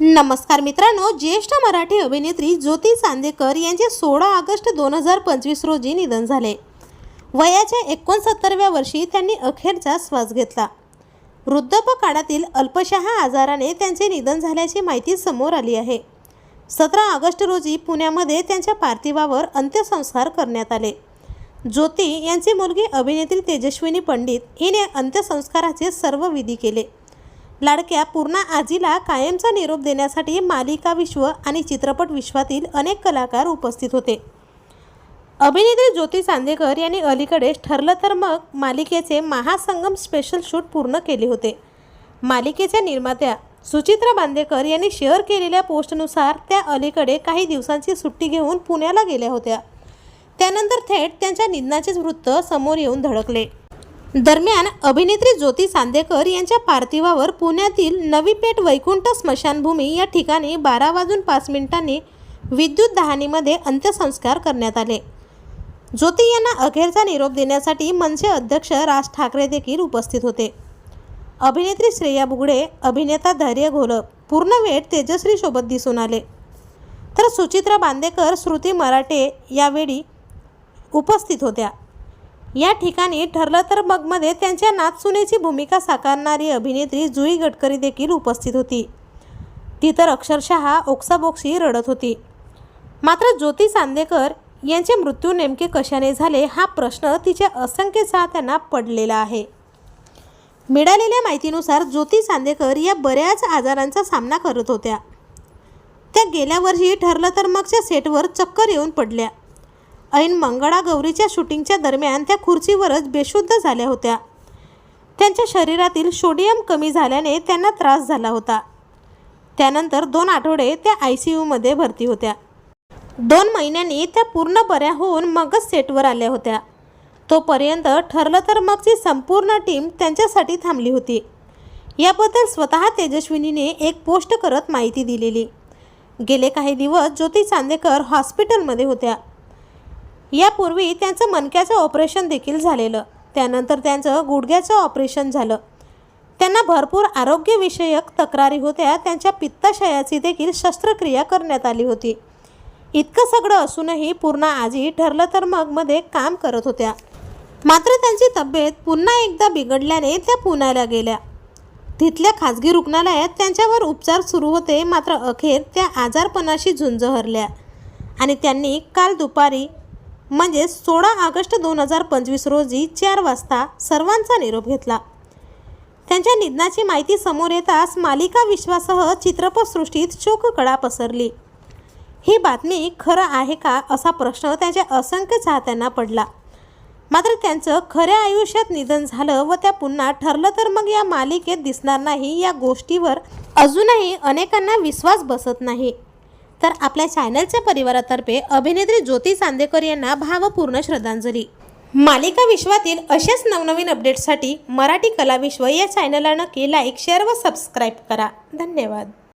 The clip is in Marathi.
नमस्कार मित्रांनो ज्येष्ठ मराठी अभिनेत्री ज्योती चांदेकर यांचे सोळा ऑगस्ट दोन हजार पंचवीस रोजी निधन झाले. वयाच्या एकोणसत्तरव्या वर्षी त्यांनी अखेरचा श्वास घेतला. वृद्धापकाळातील अल्पशहा आजाराने त्यांचे निधन झाल्याची माहिती समोर आली आहे. सतरा ऑगस्ट रोजी पुण्यामध्ये त्यांच्या पार्थिवावर अंत्यसंस्कार करण्यात आले. ज्योती यांची मुलगी अभिनेत्री तेजस्विनी पंडित हिने अंत्यसंस्काराचे सर्व विधी केले. लाडक्या पूर्णा आजीला कायमचा निरोप देण्यासाठी मालिका विश्व आणि चित्रपट विश्वातील अनेक कलाकार उपस्थित होते. अभिनेत्री ज्योती चांदेकर यांनी अलीकडेच ठरलं तर मग मालिकेचे महासंगम स्पेशल शूट पूर्ण केले होते. मालिकेच्या निर्मात्या सुचित्रा बांदेकर यांनी शेअर केलेल्या पोस्टनुसार त्या अलीकडे काही दिवसांची सुट्टी घेऊन पुण्याला गेल्या होत्या. त्यानंतर थेट त्यांच्या निधनाचेच वृत्त समोर येऊन धडकले. दरम्यान अभिनेत्री ज्योती सांदेकर यांच्या पार्थिवावर पुण्यातील नवी पेठ वैकुंठ स्मशानभूमी या ठिकाणी बारा वाजून पाच मिनिटांनी विद्युत दहानीमध्ये अंत्यसंस्कार करण्यात आले. ज्योती यांना अखेरचा निरोप देण्यासाठी मनसे अध्यक्ष राज ठाकरे देखील उपस्थित होते. अभिनेत्री श्रेया बुगडे अभिनेता धैर्य घोलप पूर्ण वेळ तेजश्री सोबत दिसून आले. तर सुचित्रा बांदेकर श्रुती मराठे यावेळी उपस्थित होत्या. या ठिकाणी ठरलं तर मगमध्ये त्यांच्या नातसुनेची भूमिका साकारणारी अभिनेत्री जुई गडकरी देखील उपस्थित होती. ती तर अक्षरशः ओक्साबोक्शी रडत होती. मात्र ज्योती चांदेकर यांचे मृत्यू नेमके कशाने झाले हा प्रश्न तिच्या असंख्य चाहत्यांना पडलेला आहे. मिळालेल्या माहितीनुसार ज्योती चांदेकर या बऱ्याच आजारांचा सामना करत होत्या. त्या गेल्या वर्षी ठरलं तर मगच्या सेटवर चक्कर येऊन पडल्या. ऐन मंगळागौरीच्या शूटिंगच्या दरम्यान त्या खुर्चीवरच बेशुद्ध झाल्या होत्या. त्यांच्या शरीरातील सोडियम कमी झाल्याने त्यांना त्रास झाला होता. त्यानंतर दोन आठवडे त्या आय सी यूमध्ये भरती होत्या. दोन महिन्यांनी त्या पूर्ण बऱ्या होऊन मगच सेटवर आल्या होत्या. तोपर्यंत ठरलं तर मगची संपूर्ण टीम त्यांच्यासाठी थांबली होती. याबद्दल स्वतः तेजस्विनीने एक पोस्ट करत माहिती दिलेली. गेले काही दिवस ज्योती चांदेकर हॉस्पिटलमध्ये होत्या. यापूर्वी त्यांचं मनक्याचं ऑपरेशन देखील झालेलं. त्यानंतर त्यांचं गुडघ्याचं ऑपरेशन झालं. त्यांना भरपूर आरोग्यविषयक तक्रारी होत्या. त्यांच्या पित्ताशयाची देखील शस्त्रक्रिया करण्यात आली होती. इतकं सगळं असूनही पूर्ण आजी ठरलं तर मगमध्ये काम करत होत्या. मात्र त्यांची तब्येत पुन्हा एकदा बिघडल्याने त्या पुण्याला गेल्या. तिथल्या खाजगी रुग्णालयात त्यांच्यावर उपचार सुरू होते. मात्र अखेर त्या आजारपणाशी झुंज हरल्या आणि त्यांनी काल दुपारी म्हणजे सोळा ऑगस्ट दोन हजार पंचवीस रोजी चार वाजता सर्वांचा निरोप घेतला. त्यांच्या निधनाची माहिती समोर येताच मालिका विश्वासह चित्रपटसृष्टीत शोककळा पसरली. ही बातमी खरं आहे का असा प्रश्न त्यांच्या असंख्य चाहत्यांना पडला. मात्र त्यांचं खऱ्या आयुष्यात निधन झालं व त्या पुन्हा ठरलं तर मग या मालिकेत दिसणार नाही या गोष्टीवर अजूनही अनेकांना विश्वास बसत नाही. तर आपल्या चॅनलच्या परिवारातर्फे अभिनेत्री ज्योती चांदेकर यांना भावपूर्ण श्रद्धांजली. मालिका विश्वातील अशाच नवनवीन अपडेट्ससाठी मराठी कलाविश्व या चॅनलला नक्की लाईक शेअर व सबस्क्राईब करा. धन्यवाद.